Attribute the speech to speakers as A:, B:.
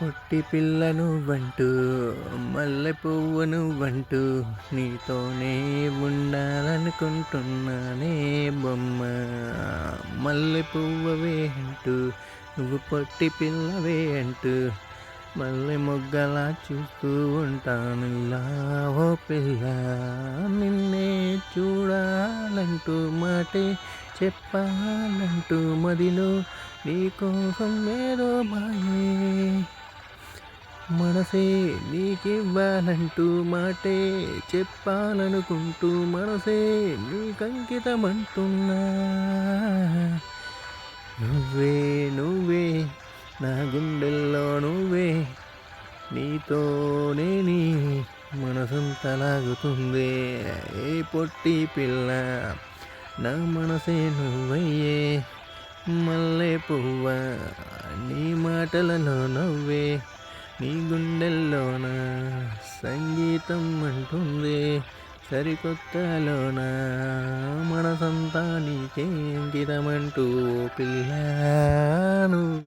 A: పొట్టి పిల్లను వంటూ మల్లె పువ్వును వంటూ నీతోనే ఉండాలనుకుంటున్నానే బొమ్మ. మల్లె పువ్వవే అంటూ నువ్వు పొట్టి పిల్లవే అంటూ మల్లె మొగ్గలా చూస్తూ ఉంటాను ఓ పిల్ల. నిన్నే చూడాలంటూ మాటే చెప్పాలంటూ మదిలో నీకోసం ఏదో మాయే. మనసే నీకివ్వాలంటూ మాటే చెప్పాలనుకుంటూ మనసే నీకంకితమంటున్నా. నువ్వే నువ్వే నా గుండెల్లో నువ్వే నీతోనే నీ మనసంతా లాగుతుంది. ఏ పొట్టి పిల్ల నా మనసే నువ్వయ్యే మల్లె పువ్వ నీ మాటలలో నవ్వే. నీ గుండెల్లోన సంగీతం అంటుంది సరికొత్తలోన మనసంతా నీకే అంకితమంటూ పిల్లను.